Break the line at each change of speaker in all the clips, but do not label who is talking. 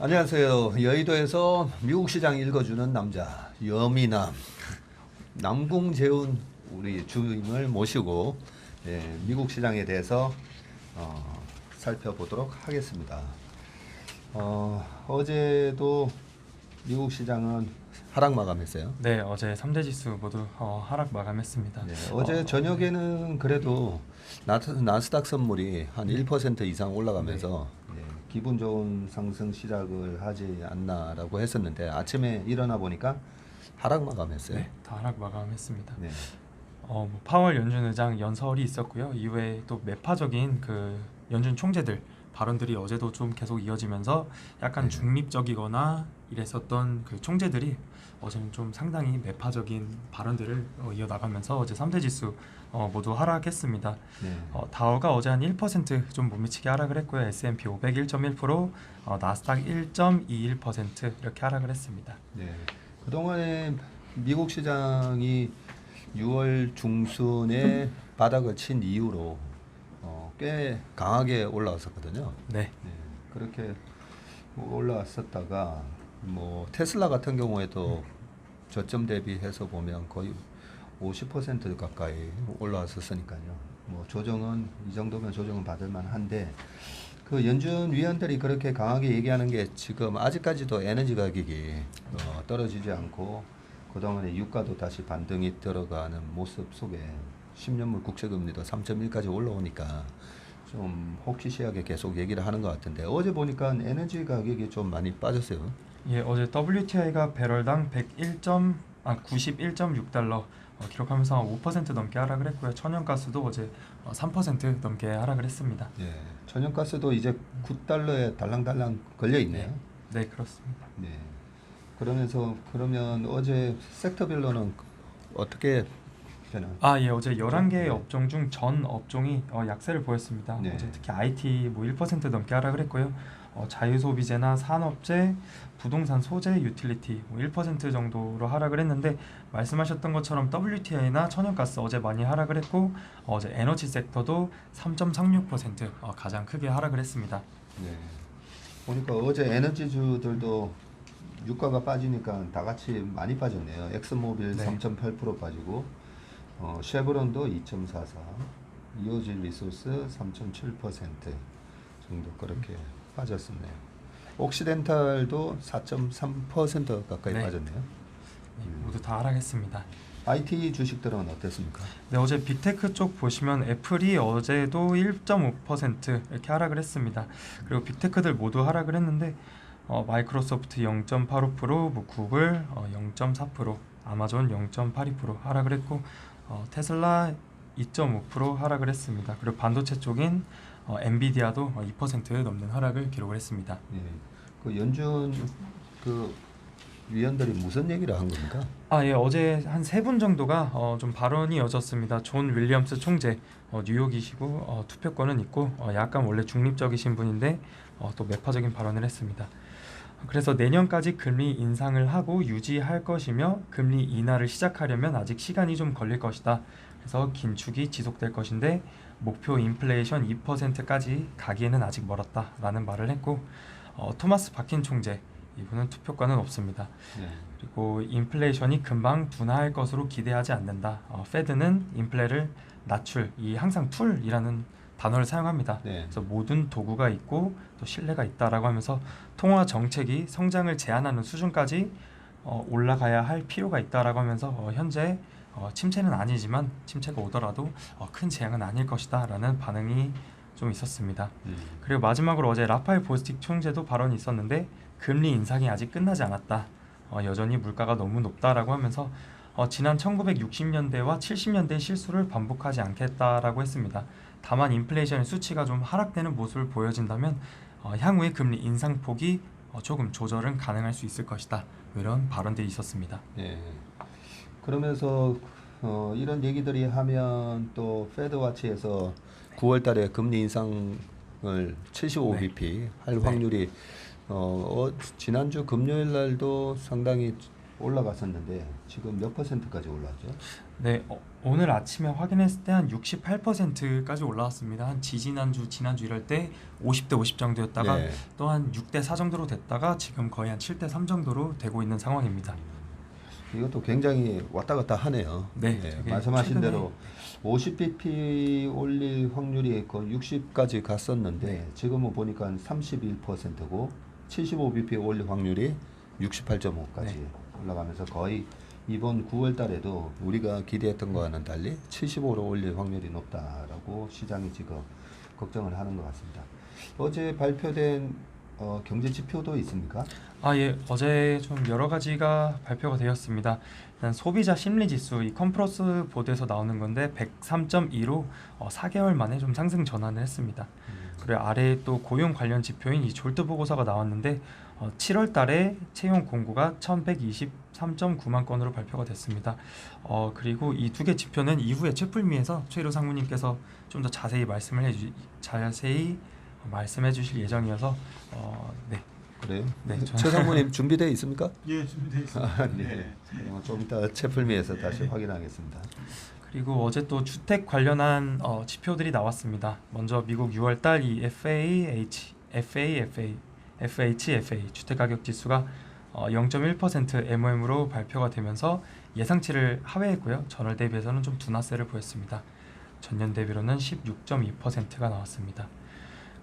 안녕하세요. 여의도에서 미국 시장 읽어주는 남자 여미남 남궁재훈 우리 주임을 모시고 예, 미국 시장에 대해서 어, 살펴보도록 하겠습니다. 어, 어제도 미국 시장은 하락 마감했어요.
네, 어제 3대 지수 모두 어, 하락 마감했습니다.
네, 어제
어,
저녁에는 그래도 나스, 나스닥 선물이 한 1% 이상 올라가면서 네, 기분 좋은 상승 시작을 하지 않나라고 했었는데 아침에 일어나 보니까 하락 마감했어요.
네, 다 하락 마감했습니다.
네.
어, 뭐 파월 연준 의장 연설이 있었고요. 이후에 또 매파적인 그 연준 총재들 발언들이 어제도 좀 계속 이어지면서 약간
네.
중립적이거나 이랬었던 그 총재들이 어제는 좀 상당히 매파적인 발언들을 어, 이어나가면서 어제 3대 지수 어, 모두 하락했습니다.
네.
어, 다우가 어제 한 1%좀 못 미치게 하락을 했고요. S&P 500 1.1%, 어, 나스닥 1.21% 이렇게 하락을 했습니다.
네. 그동안에 미국 시장이 6월 중순에 바닥을 친 이후로 어, 꽤 강하게 올라왔었거든요.
네,
네, 그렇게 올라왔었다가 뭐 테슬라 같은 경우에도 저점 대비해서 보면 거의 50% 가까이 올라왔었으니까요. 뭐 조정은 이 정도면 조정은 받을 만한데 그 연준 위원들이 그렇게 강하게 얘기하는 게 지금 아직까지도 에너지 가격이 어, 떨어지지 않고 그동안에 유가도 다시 반등이 들어가는 모습 속에 10년물 국채금리도 3.1까지 올라오니까 좀 혹시시하게 계속 얘기를 하는 것 같은데 어제 보니까 에너지 가격이 좀 많이 빠졌어요.
예, 어제 WTI가 배럴당 101. 아 91.6달러 어, 기록하면서 5% 넘게 하락을 했고요. 천연가스도 어제 어, 3% 넘게 하락을 했습니다.
예. 천연가스도 이제 9달러에 달랑달랑 걸려 있네요.
네, 그렇습니다.
네. 그러면서 그러면 어제 섹터별로는 어떻게?
아, 예, 어제 11개의
네.
업종 중 전 업종이 어, 약세를 보였습니다.
네.
어제 특히 IT 뭐 1% 넘게 하락을 했고요. 어, 자유소비재나 산업재, 부동산 소재, 유틸리티 뭐 1% 정도로 하락을 했는데 말씀하셨던 것처럼 WTI나 천연가스 어제 많이 하락을 했고 어, 어제 에너지 섹터도 3.36% 어, 가장 크게 하락을 했습니다.
네. 보니까 어제 에너지주들도 유가가 빠지니까 다 같이 많이 빠졌네요. 엑스모빌
네.
3.8% 빠지고 어, 쉐브론도 2.44, 이오질 리소스 3.7% 정도 그렇게 빠졌었네요. 옥시덴탈도 4.3% 가까이
네.
빠졌네요.
네, 모두 다 하락했습니다.
IT 주식들은 어땠습니까?
네, 어제 빅테크 쪽 보시면 애플이 어제도 1.5% 이렇게 하락을 했습니다. 그리고 빅테크들 모두 하락을 했는데 어, 마이크로소프트 0.85%, 뭐 구글 어, 0.4%, 아마존 0.82% 하락을 했고 어, 테슬라 2.5% 하락을 했습니다. 그리고 반도체 쪽인 어, 엔비디아도 어, 2% 넘는 하락을 기록을 했습니다.
예. 그 연준 그 위원들이 무슨 얘기를 한 겁니까?
아, 예, 어제 한 세 분 정도가 어, 좀 발언이 이어졌습니다. 존 윌리엄스 총재, 어, 뉴욕이시고 어, 투표권은 있고 어, 약간 원래 중립적이신 분인데 어, 또 매파적인 발언을 했습니다. 그래서 내년까지 금리 인상을 하고 유지할 것이며 금리 인하를 시작하려면 아직 시간이 좀 걸릴 것이다. 그래서 긴축이 지속될 것인데 목표 인플레이션 2%까지 가기에는 아직 멀었다라는 말을 했고 어, 토마스 바킨 총재 이분은 투표권은 없습니다.
네.
그리고 인플레이션이 금방 둔화할 것으로 기대하지 않는다. 어, 페드는 인플레를 낮출 이 항상 툴이라는 단어를 사용합니다.
네.
그래서 모든 도구가 있고 또 신뢰가 있다라고 하면서 통화 정책이 성장을 제한하는 수준까지 어, 올라가야 할 필요가 있다라고 하면서 어, 현재 어, 침체는 아니지만 침체가 오더라도 어, 큰 재앙은 아닐 것이다 라는 반응이 좀 있었습니다.
음.
그리고 마지막으로 어제 라파엘 보스틱 총재도 발언이 있었는데 금리 인상이 아직 끝나지 않았다. 어, 여전히 물가가 너무 높다라고 하면서 어, 지난 1960년대와 70년대의 실수를 반복하지 않겠다라고 했습니다. 다만 인플레이션의 수치가 좀 하락되는 모습을 보여진다면 어, 향후의 금리 인상폭이 어, 조금 조절은 가능할 수 있을 것이다. 이런 발언들이 있었습니다.
예. 그러면서 어, 이런 얘기들이 하면 또 페드와치에서 9월 달에 금리 인상을 75bp 할
네.
확률이 어, 어, 지난주 금요일 날도 상당히 올라갔었는데 지금 몇 퍼센트까지 올랐죠?
네, 어, 오늘 아침에 확인했을 때 한 68%까지 올라왔습니다. 한 지지난주, 지난주 이럴 때 50대 50 정도였다가
네.
또한 6대 4 정도로 됐다가 지금 거의 한 7대 3 정도로 되고 있는 상황입니다.
이것도 굉장히 왔다 갔다 하네요.
네,
예,
되게
말씀하신
최근에-
대로 50bp 올릴 확률이 거의 60까지 갔었는데
네.
지금은 보니까 31%고 75bp 올릴 확률이 68.5까지
네.
올라가면서 거의 이번 9월 달에도 우리가 기대했던 거와는 달리 75로 올릴 확률이 높다라고 시장이 지금 걱정을 하는 것 같습니다. 어제 발표된 어, 경제 지표도 있습니까?
아, 예. 어제 좀 여러 가지가 발표가 되었습니다. 일단 소비자 심리 지수 이 컴프로스 보드에서 나오는 건데 103.2로 어, 4개월 만에 좀 상승 전환을 했습니다. 그리고 아래에 또 고용 관련 지표인 이 졸트 보고서가 나왔는데 어, 7월 달에 채용 공고가 1,123.9만 건으로 발표가 됐습니다. 어, 그리고 이 두 개 지표는 이후에 채플미에서 최로 상무님께서 좀 더 자세히 말씀을 해 주 자세히 말씀해 주실 예정이어서 어, 네.
그래요?
네, 저-
최 상무님 준비되어 있습니다.
예, 준비되어 있습니다.
아, 네. 어, 좀 이따 채플미에서 다시 확인하겠습니다.
그리고 어제 또 주택 관련한 어, 지표들이 나왔습니다. 먼저 미국 6월달 이 FAH, FAFA, FHFA 주택 가격 지수가 어, 0.1% MOM으로 발표가 되면서 예상치를 하회했고요. 전월 대비해서는 좀 둔화세를 보였습니다. 전년 대비로는 16.2%가 나왔습니다.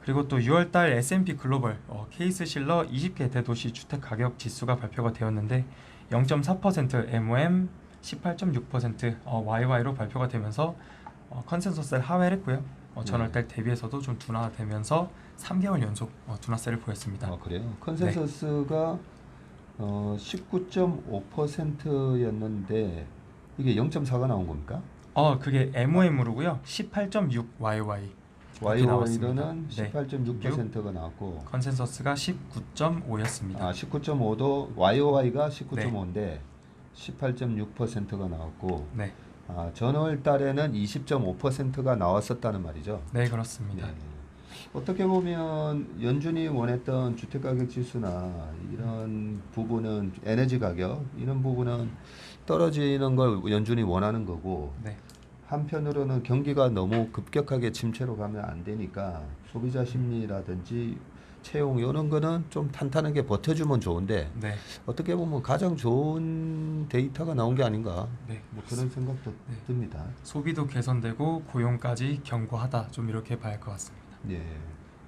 그리고 또 6월달 S&P 글로벌 어, 케이스 실러 20개 대도시 주택 가격 지수가 발표가 되었는데 0.4% MOM 18.6% 어, YY로 발표가 되면서 어, 컨센서스를 하회를 했고요. 어, 전월달 대비해서도 좀 둔화되면서 3개월 연속 어, 둔화세를 보였습니다.
아, 그래요? 컨센서스가 어, 19.5%였는데 이게 0.4가 나온 겁니까?
어 그게 MOM으로고요. 18.6 YY 나왔습니다.
YOY로는
네.
18.6%가 나왔고
컨센서스가 19.5였습니다.
아, 19.5도 YOY가 19.5인데 18.6%가 나왔고
네,
아, 전월 달에는 20.5%가 나왔었다는 말이죠.
네 그렇습니다.
네. 어떻게 보면 연준이 원했던 주택 가격 지수나 이런 부분은 에너지 가격 이런 부분은 떨어지는 걸 연준이 원하는 거고
네,
한편으로는 경기가 너무 급격하게 침체로 가면 안 되니까 소비자 심리라든지 채용 이런 거는 좀 탄탄하게 버텨주면 좋은데
네,
어떻게 보면 가장 좋은 데이터가 나온 게 아닌가
네.
뭐 그런 생각도
네.
듭니다.
소비도 개선되고 고용까지 견고하다. 좀 이렇게 봐야 할 것 같습니다.
예.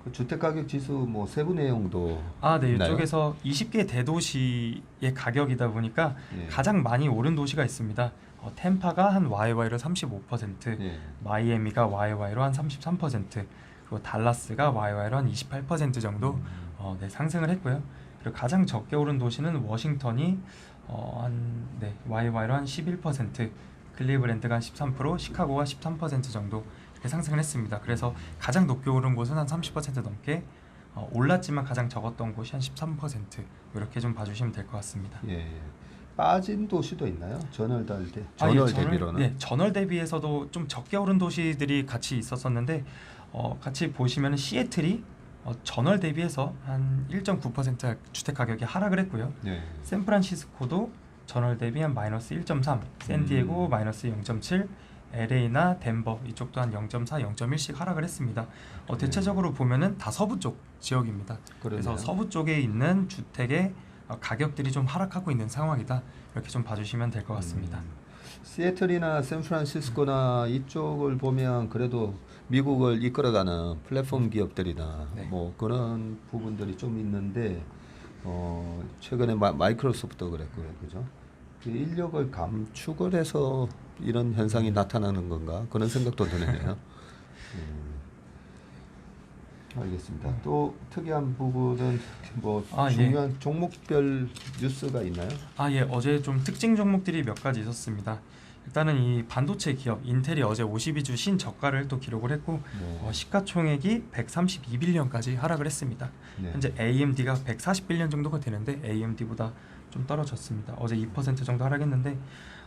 그 주택 가격 지수 뭐 세부 내용도
아, 네.
있나요?
이쪽에서 20개 대도시의 가격이다 보니까
예.
가장 많이 오른 도시가 있습니다. 어, 템파가 한 YY로 35%,
예.
마이애미가 YY로 한 33%, 그리고 달라스가 YY로 한 28% 정도
음.
어, 네, 상승을 했고요. 그리고 가장 적게 오른 도시는 워싱턴이 어, 한 네, YY로 한 11%, 클리브랜드가 한 13%, 시카고가 13% 정도 이렇게 상승을 했습니다. 그래서 가장 높게 오른 곳은 한 30% 넘게 어, 올랐지만 가장 적었던 곳이 한 13% 이렇게 좀 봐주시면 될 것 같습니다.
예. 예. 빠진 도시도 있나요? 전월 달 대,
아, 예,
전월
전월-
대비로는
네, 전월 대비해서도 좀 적게 오른 도시들이 같이 있었었는데 어, 같이 보시면 시애틀이 어, 전월 대비해서 한 1.9% 주택 가격이 하락을 했고요.
예.
샌프란시스코도 전월 대비 한 마이너스 1.3, 샌디에고
음.
마이너스 0.7, LA나 덴버 이쪽도 한 0.4, 0.1씩 하락을 했습니다. 어, 대체적으로 보면은 다 서부 쪽 지역입니다. 그래서
그러네요.
서부 쪽에 있는 주택의 어, 가격들이 좀 하락하고 있는 상황이다. 이렇게 좀 봐주시면 될 것 같습니다.
음. 시애틀이나 샌프란시스코나 이쪽을 보면 그래도 미국을 이끌어가는 플랫폼 기업들이나
네.
뭐 그런 부분들이 좀 있는데 어 최근에 마, 마이크로소프트 그랬고요, 그죠? 그 인력을 감축을 해서 이런 현상이 나타나는 건가 그런 생각도 드네요. 음, 알겠습니다. 또 특이한 부분은 뭐
아, 예.
중요한 종목별 뉴스가 있나요?
아, 예. 어제 좀 특징 종목들이 몇 가지 있었습니다. 일단은 이 반도체 기업 인텔이 어제 52주 신저가를 또 기록을 했고
네.
어, 시가총액이 132빌리언까지 하락을 했습니다.
네.
현재 AMD가 140빌리언 정도가 되는데 AMD보다 좀 떨어졌습니다. 어제 2% 정도 하락했는데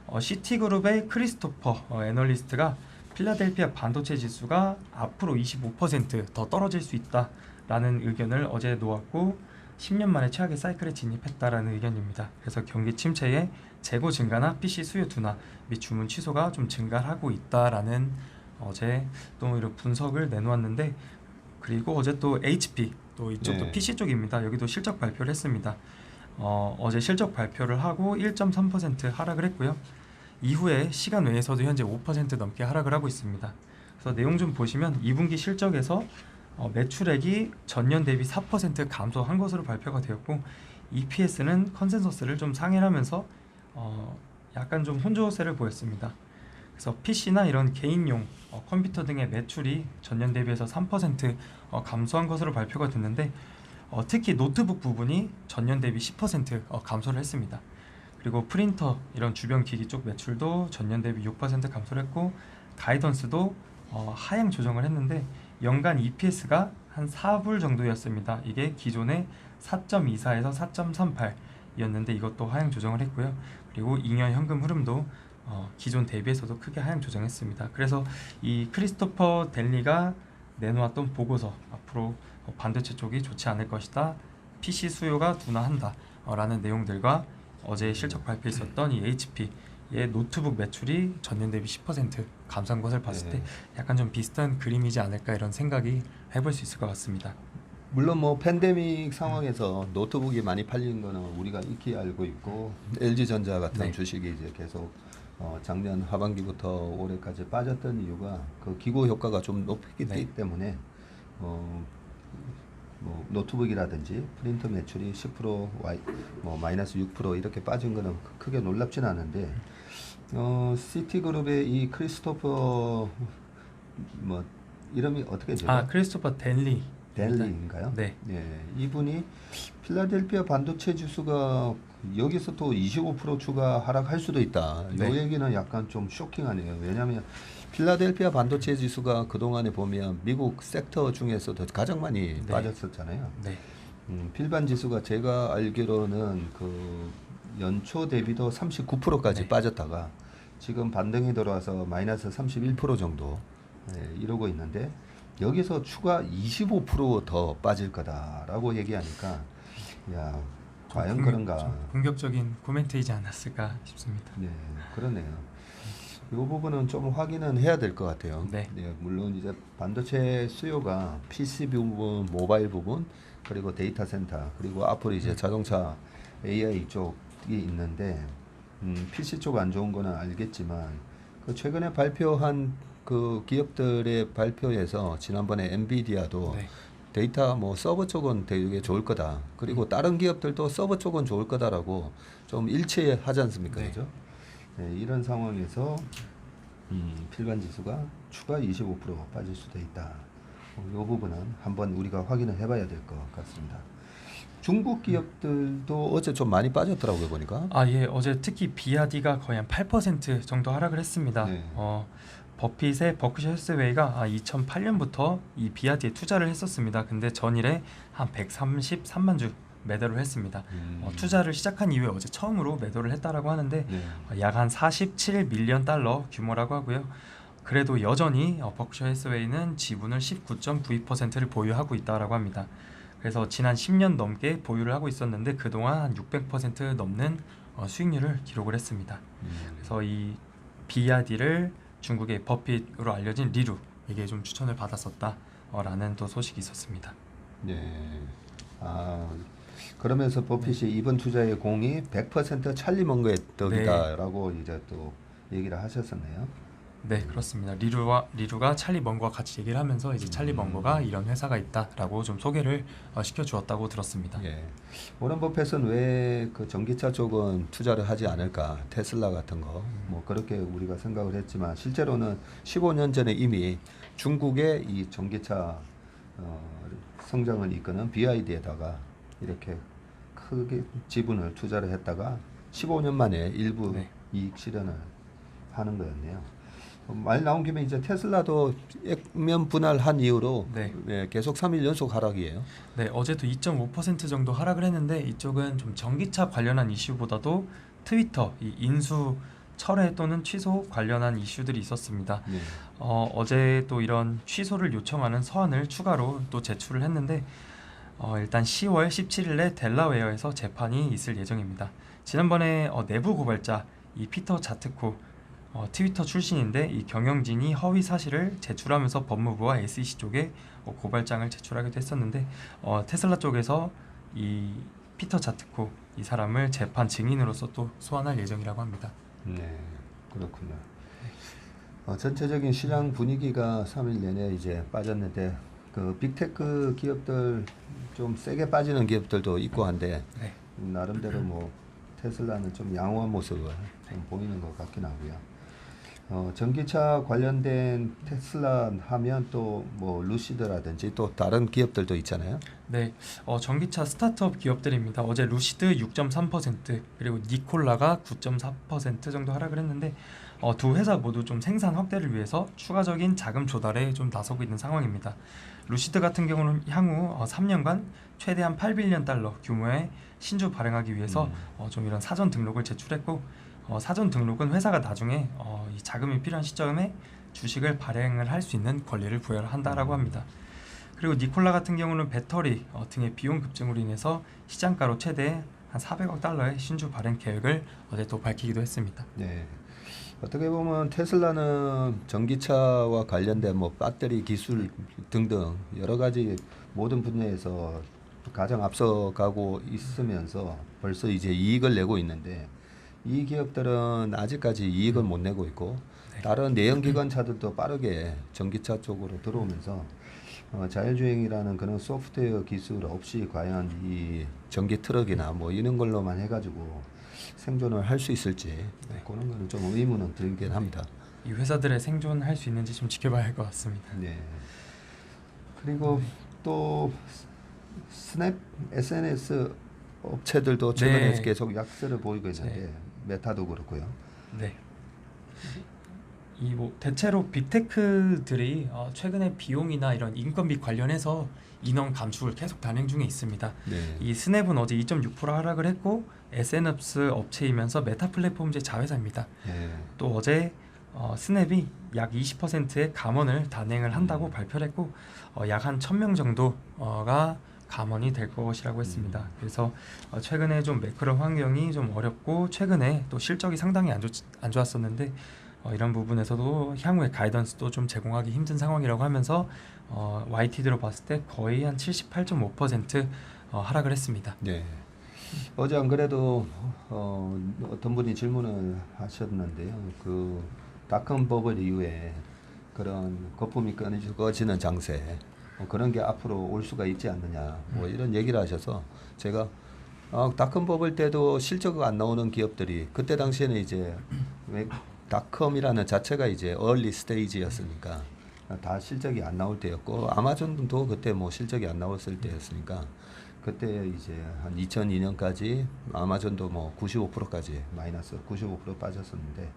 어, 시티그룹의 크리스토퍼 어, 애널리스트가 필라델피아 반도체 지수가 앞으로 25%더 떨어질 수 있다라는 의견을 어제 놓았고 10년 만에 최악의 사이클에 진입했다라는 의견입니다. 그래서 경기 침체에 재고 증가나 PC 수요 둔화 및 주문 취소가 좀 증가하고 있다라는 어제 또 이런 분석을 내놓았는데 그리고 어제 또 HP 또 이쪽도
네.
PC 쪽입니다. 여기도 실적 발표를 했습니다. 어, 어제 실적 발표를 하고 1.3% 하락을 했고요. 이후에 시간 외에서도 현재 5% 넘게 하락을 하고 있습니다. 그래서 내용 좀 보시면 2분기 실적에서 어, 매출액이 전년 대비 4% 감소한 것으로 발표가 되었고 EPS는 컨센서스를 좀 상회하면서 어, 약간 좀 혼조세를 보였습니다. 그래서 PC나 이런 개인용 어, 컴퓨터 등의 매출이 전년 대비해서 3% 어, 감소한 것으로 발표가 됐는데 어, 특히 노트북 부분이 전년 대비 10% 어, 감소를 했습니다. 그리고 프린터 이런 주변 기기 쪽 매출도 전년 대비 6% 감소를 했고 가이던스도 어, 하향 조정을 했는데 연간 EPS가 한 4불 정도였습니다. 이게 기존의 4.24에서 4.38이었는데 이것도 하향 조정을 했고요. 그리고 잉여 현금 흐름도 어, 기존 대비해서도 크게 하향 조정했습니다. 그래서 이 크리스토퍼 델리가 내놓았던 보고서 앞으로 어, 반도체 쪽이 좋지 않을 것이다. PC 수요가 둔화한다 라는 내용들과 어제 실적 발표에 있었던 이 HP 의 노트북 매출이 전년 대비 10% 감소한 것을 봤을 때
네.
약간 좀 비슷한 그림이지 않을까 이런 생각이 해볼 수 있을 것 같습니다.
물론 뭐 팬데믹 상황에서 노트북이 많이 팔린 거는 우리가 익히 알고 있고 LG전자 같은
네.
주식이 이제 계속 어, 작년 하반기부터 올해까지 빠졌던 이유가 그 기고 효과가 좀 높기
네.
때문에 어, 뭐 노트북이라든지 프린터 매출이 10% 와이, 뭐 마이너스 6% 이렇게 빠진 거는 크- 크게 놀랍진 않은데 어, 시티그룹의 이 크리스토퍼 뭐 이름이 어떻게 되죠?
아 크리스토퍼 델리
델리인가요?
네.
예, 이분이 필라델피아 반도체 지수가 여기서 또 25% 추가 하락할 수도 있다. 이
네.
얘기는 약간 좀 쇼킹하네요. 왜냐하면 필라델피아 반도체 지수가 그 동안에 보면 미국 섹터 중에서도 가장 많이
네.
빠졌었잖아요.
네.
음, 필반 지수가 제가 알기로는 그 연초 대비도 39%까지
네.
빠졌다가 지금 반등이 들어와서 마이너스 31% 정도 예, 이러고 있는데 여기서 추가 25%더 빠질 거다라고 얘기하니까 야 과연
좀
그런가?
좀 공격적인 코멘트이지 않았을까 싶습니다.
네, 그러네요. 이 부분은 좀 확인은 해야 될 것 같아요.
네.
물론 이제 반도체 수요가 PC 부분, 모바일 부분, 그리고 데이터 센터, 그리고 앞으로
음.
이제 자동차 AI 쪽 이 있는데, 음, PC 쪽 안 좋은 거는 알겠지만, 그 최근에 발표한 그 기업들의 발표에서 지난번에 엔비디아도
네.
데이터 뭐 서버 쪽은 되게 좋을 거다.
음.
그리고 다른 기업들도 서버 쪽은 좋을 거다라고 좀 일치하지 않습니까?
네.
그죠? 네, 이런 상황에서 음, 필반 지수가 추가 25% 빠질 수도 있다. 어, 이 부분은 한번 우리가 확인을 해봐야 될 것 같습니다. 중국 기업들도 어제 좀 많이 빠졌더라고요 보니까.
아 예, 어제 특히 비아디가 거의 한 8% 정도 하락을 했습니다.
네.
어, 버핏의 버크셔 해스웨이가 아, 2008년부터 이 비아디에 투자를 했었습니다. 근데 전일에 한 133만 주 매도를 했습니다.
음.
어, 투자를 시작한 이후에 어제 처음으로 매도를 했다라고 하는데
네.
약한 47 밀리언 달러 규모라고 하고요. 그래도 여전히 어, 버크셔 해스웨이는 지분을 19.92%를 보유하고 있다라고 합니다. 그래서 지난 10년 넘게 보유를 하고 있었는데 그동안 한 600% 넘는 어, 수익률을 기록을 했습니다.
음.
그래서 이 비아디를 중국의 버핏으로 알려진 리루에게 좀 추천을 받았었다라는 또 소식이 있었습니다.
네. 아 그러면서 버핏이 이번 투자의 공이 100% 찰리 먼거의 덕이다라고 이제 또 얘기를 하셨었네요.
네 그렇습니다. 리루와 리루가 찰리 먼거와 같이 얘기를 하면서 이제 찰리
음.
먼거가 이런 회사가 있다라고 좀 소개를 어, 시켜 주었다고 들었습니다.
예. 워런 버핏은 왜 그 전기차 쪽은 투자를 하지 않을까? 테슬라 같은 거. 뭐 그렇게 우리가 생각을 했지만 실제로는 15년 전에 이미 중국의 이 전기차 어, 성장을 이끄는 BYD에다가 이렇게 크게 지분을 투자를 했다가 15년 만에 일부
네.
이익 실현을 하는 거였네요. 어, 말 나온 김에 이제 테슬라도 액면 분할한 이후로
네.
예, 계속 3일 연속 하락이에요.
네, 어제도 2.5% 정도 하락을 했는데 이쪽은 좀 전기차 관련한 이슈보다도 트위터 이 인수 철회 또는 취소 관련한 이슈들이 있었습니다.
네.
어, 어제 또 이런 취소를 요청하는 서한을 추가로 또 제출을 했는데 어, 일단 10월 17일에 델라웨어에서 재판이 있을 예정입니다. 지난번에 어, 내부 고발자 이 피터 자트코 어, 트위터 출신인데 이 경영진이 허위 사실을 제출하면서 법무부와 SEC 쪽에 어, 고발장을 제출하기도 했었는데 어, 테슬라 쪽에서 이 피터 자트코 이 사람을 재판 증인으로서 또 소환할 예정이라고 합니다.
네, 그렇군요. 어, 전체적인 시장 분위기가 3일 내내 이제 빠졌는데 그 빅테크 기업들 좀 세게 빠지는 기업들도 있고 한데
네.
나름대로 뭐 테슬라는 좀 양호한 모습을 좀 보이는 것 같긴 하고요. 어, 전기차 관련된 테슬라 하면 또 뭐 루시드라든지 또 다른 기업들도 있잖아요.
네, 어, 전기차 스타트업 기업들입니다. 어제 루시드 6.3% 그리고 니콜라가 9.4% 정도 하락을 했는데 어, 두 회사 모두 좀 생산 확대를 위해서 추가적인 자금 조달에 좀 나서고 있는 상황입니다. 루시드 같은 경우는 향후 어, 3년간 최대한 8빌리언 달러 규모의 신주 발행하기 위해서
음.
어, 좀 이런 사전 등록을 제출했고 어, 사전 등록은 회사가 나중에 어, 이 자금이 필요한 시점에 주식을 발행을 할 수 있는 권리를 부여한다라고 합니다. 그리고 니콜라 같은 경우는 배터리 어, 등의 비용 급증으로 인해서 시장가로 최대 한 400억 달러의 신주 발행 계획을 어제 또 밝히기도 했습니다.
네. 어떻게 보면 테슬라는 전기차와 관련된 뭐 배터리 기술 등등 여러 가지 모든 분야에서 가장 앞서가고 있으면서 벌써 이제 이익을 내고 있는데 이 기업들은 아직까지 이익을 못 내고 있고
네.
다른 내연기관차들도 빠르게 전기차 쪽으로 들어오면서 어, 자율주행이라는 그런 소프트웨어 기술 없이 과연 이 전기 트럭이나 뭐 이런 걸로만 해가지고 생존을 할 수 있을지
네.
그런 거는 좀 의문은 들긴 합니다.
이 회사들의 생존할 수 있는지 좀 지켜봐야 할 것 같습니다.
네. 그리고 또 스냅 SNS 업체들도 최근에
네.
계속 약세를 보이고 있는데
네.
메타도 그렇고요.
네. 이 뭐 대체로 빅테크들이 어, 최근에 비용이나 이런 인건비 관련해서 인원 감축을 계속 단행 중에 있습니다.
네.
이 스냅은 어제 2.6% 하락을 했고 SNS 업체이면서 메타 플랫폼제 자회사입니다.
네.
또 어제 어, 스냅이 약 20%의 감원을 단행을 한다고
음.
발표를 했고 어, 약한 1000명 정도가 감원이 될 것이라고 했습니다.
음.
그래서 어, 최근에 좀 매크로 환경이 좀 어렵고 최근에 또 실적이 상당히 안, 좋, 안 좋았었는데 어, 이런 부분에서도 향후에 가이던스도 좀 제공하기 힘든 상황이라고 하면서 어, YTD로 봤을 때 거의 한 78.5% 어, 하락을 했습니다.
네. 어제 안 그래도 어, 어떤 분이 질문을 하셨는데요. 그 닷컴 버블 이후에 그런 거품이 끊어지는 장세 뭐 그런 게 앞으로 올 수가 있지 않느냐 뭐 이런 얘기를 하셔서 제가 아, 닷컴 버블 때도 실적 안 나오는 기업들이 그때 당시에는 이제 왜 닷컴이라는 자체가 이제 얼리 스테이지였으니까 다 실적이 안 나올 때였고 아마존도 그때 뭐 실적이 안 나왔을 때였으니까 그때 이제 한 2002년까지 아마존도 뭐 95%까지 마이너스 95% 빠졌었는데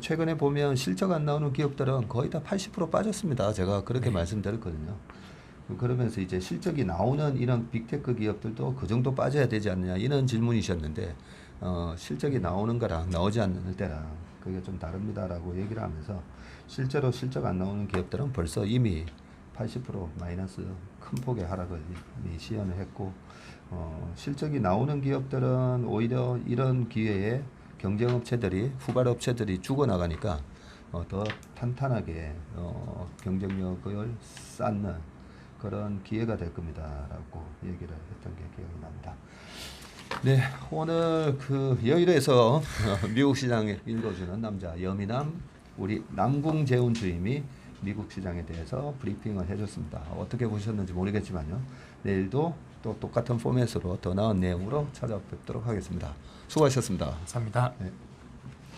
최근에 보면 실적 안 나오는 기업들은 거의 다 80% 빠졌습니다. 제가 그렇게
네.
말씀드렸거든요. 그러면서 이제 실적이 나오는 이런 빅테크 기업들도 그 정도 빠져야 되지 않느냐 이런 질문이셨는데 어, 실적이 나오는 거랑 나오지 않는 때랑 그게 좀 다릅니다라고 얘기를 하면서 실제로 실적 안 나오는 기업들은 벌써 이미 80% 마이너스 큰 폭의 하락을 이미 시연을 했고 어, 실적이 나오는 기업들은 오히려 이런 기회에 경쟁업체들이 후발업체들이 죽어나가니까 어, 더 탄탄하게 어, 경쟁력을 쌓는 그런 기회가 될 겁니다라고 얘기를 했던 게 기억이 납니다. 네, 오늘 그 여의도에서 미국 시장에 읽어주는 남자 여미남 우리 남궁재훈 주임이 미국 시장에 대해서 브리핑을 해줬습니다. 어떻게 보셨는지 모르겠지만요. 내일도 또 똑같은 포맷으로 더 나은 내용으로 찾아뵙도록 하겠습니다. 수고하셨습니다.
감사합니다.
네.